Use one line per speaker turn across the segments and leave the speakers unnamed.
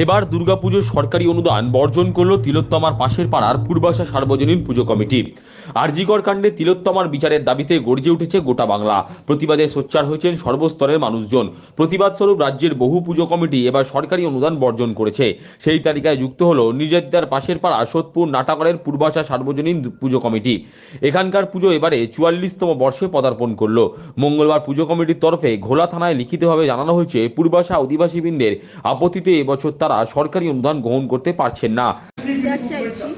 এবার দুর্গাপুজোর সরকারি অনুদান বর্জন করল তিলোত্তমার পাশের পাড়ার পূর্বাশা সার্বজনীন পুজো কমিটি। আরজিকর কাণ্ডে তিলোত্তমার বিচারের দাবিতে গর্জে উঠেছে গোটা বাংলা। প্রতিবাদে সোচ্চার হয়েছেন সর্বস্তরের মানুষজন। প্রতিবাদ স্বরূপ রাজ্যের বহু পুজো কমিটি এবার সরকারি অনুদান বর্জন করেছে। সেই তালিকায় যুক্ত হলো নির্যাতিতার পাশের পাড়া সোদপুর নাটাগড়ের পূর্বাশা সার্বজনীন পুজো কমিটি। এখানকার পুজো এবারে চুয়াল্লিশতম বর্ষে পদার্পণ করল। মঙ্গলবার পুজো কমিটির তরফে ঘোলা থানায় লিখিতভাবে জানানো হয়েছে, পূর্বাশা অধিবাসীবৃন্দের আপত্তিতে এবছর তারা সরকারি অনুদান গ্রহণ করতে পারছেন না।
বিচার চাইছি।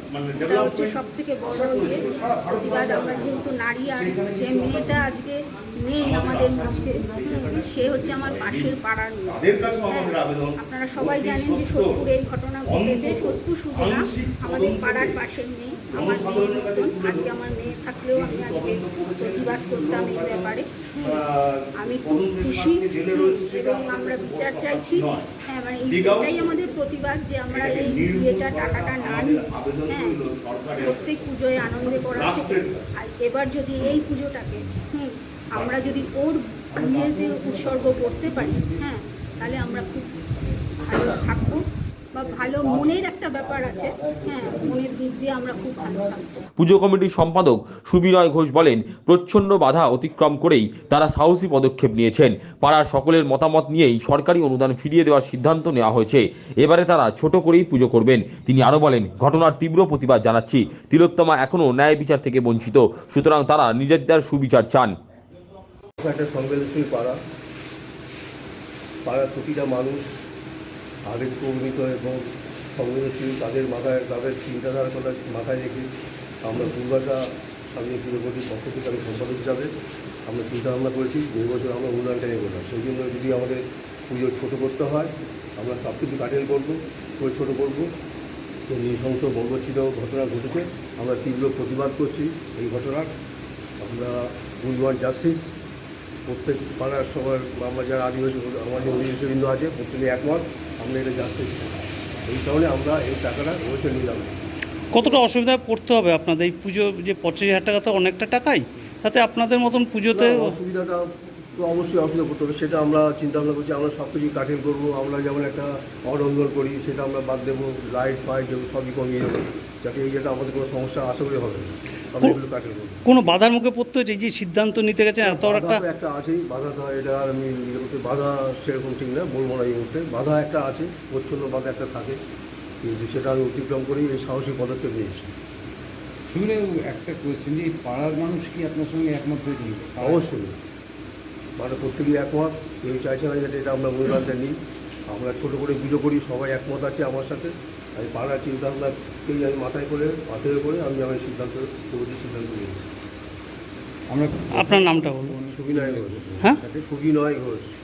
এটা হচ্ছে সব থেকে বড় ইয়ে প্রতিবাদ। আমরা যেহেতু নারী আর যে মেয়েটা আজকে নেই আমাদের মধ্যে সে হচ্ছে আমার পাশের পাড়ার হ্যাঁ, আপনারা সবাই জানেন যে সোদপুরে এই ঘটনা ঘটেছে। সোদপুর শুধু না আমাদের পাড়ার পাশের মেয়ে আমার মেয়ের মতন। আজকে আমার মেয়ে থাকলেও আমি আজকে প্রতিবাদ করতাম এই ব্যাপারে। আমি খুব খুশি এবং আমরা বিচার চাইছি। হ্যাঁ মানে এটাই আমাদের প্রতিবাদ যে আমরা এই ইয়েটা টাকাটা না নিই। হ্যাঁ প্রত্যেক পুজোয় আনন্দে করা থেকে। আর এবার যদি এই পুজোটাকে, হুম, আমরা যদি ওর নিজেদের উৎসর্গ করতে পারি হ্যাঁ তাহলে আমরা খুব ভালো মনের একটা ব্যাপার আছে। হ্যাঁ মনের দিক দিয়ে আমরা খুব ভালো থাকব।
পুজো কমিটির সম্পাদক সুবিনয় ঘোষ বলেন প্রচ্ছন্ন বাধা অতিক্রম করেই তারা সাহসী পদক্ষেপ নিয়েছেন। পাড়ার সকলের মতামত নিয়েই সরকারি অনুদান ফিরিয়ে দেওয়ার সিদ্ধান্ত নেওয়া হয়েছে। এবারে তারা ছোট করেই পুজো করবেন। তিনি আরও বলেন ঘটনার তীব্র প্রতিবাদ জানাচ্ছি। তিলোত্তমা এখনও ন্যায় বিচার থেকে বঞ্চিত। সুতরাং তারা নির্যাতিতার সুবিচার চান।
একটা সংবেদনশীল পাড়া। পাড়ার প্রতিটা মানুষ আবেগ প্রবণিত এবং সংবেদনশীল তাদের মাথায়, তাদের চিন্তাধারার কথা মাথায় রেখে আমরা পূর্বাশা স্বামী কমিটির পক্ষ থেকে আমি সম্পাদক হিসাবে আমরা চিন্তা ভাবনা করেছি যে বছর আমরা অনুদানটা নেব না। সেই জন্য যদি আমাদের পুজো ছোটো করতে হয়, আমরা সব কিছু কাটেল করব করে ছোটো করব। যে নৃশংস বর্বচ্ছিত ঘটনা ঘটেছে। আমরা তীব্র প্রতিবাদ করছি এই ঘটনার। আমরা উই ওয়ান্ট জাস্টিস। প্রত্যেক পাড়ার সবার আমরা যারা আদিবাসী আমাদের অধিবাসীবৃন্দ আছে প্রত্যেকে একমত আমরা এটা জাস্টিস এই কারণে আমরা এই টাকাটা এবছর নিলাম
কতটা অসুবিধায় পড়তে হবে আপনাদের? এই পুজো যে পঁচিশ হাজার টাকা তো অনেকটা টাকাই তাতে আপনাদের মতন পুজোতে
অসুবিধাটা তো অবশ্যই অসুবিধা পড়তে হবে সেটা আমরা চিন্তা ভাবনা করছি আমরা সব কিছু কাটিং করব আমরা যেমন একটা অরঙ্গল করি সেটা আমরা বাদ দেবো লাইট ফাইট যেগুলো সবই কমিয়ে দেবো যাতে এই যেটা আমাদের কোনো সমস্যা আশা করি হবে
কোনো বাধার মুখে পড়তে হয়েছে? এই যে সিদ্ধান্ত নিতে গেছেন এত একটা
একটা আছেই বাধা তো এটা আর আমি ইয়ে করতে বাধা সেরকম ঠিক না বলব না এই মুহূর্তে। বাধা একটা আছে প্রচ্ছন্ন বাধা একটা থাকে কিন্তু সেটা আমি অতিক্রম করেই এই সাহসী পদক্ষেপ নিয়েছি
শুনে একটা কোয়েশ্চেন যে পাড়ার মানুষ কি আপনার সঙ্গে একমত হয়েছিল
অবশ্যই। মানে প্রত্যেকেই একমত কেউ চাইছে না যাতে এটা আমরা অনুদানটা নিই। আমরা ছোটো করে ভিডিও করি সবাই একমত আছে আমার সাথে। আমি পাড়ার চিন্তাভাবনাকেই আমি মাথায় করে মাথায় করে আমি আমার সিদ্ধান্ত কমিটির সিদ্ধান্ত নিয়েছি।
আমরা
আপনার নামটা বলুন।
সুবিনয় ঘোষ।
হ্যাঁ?
সুবিনয় ঘোষ।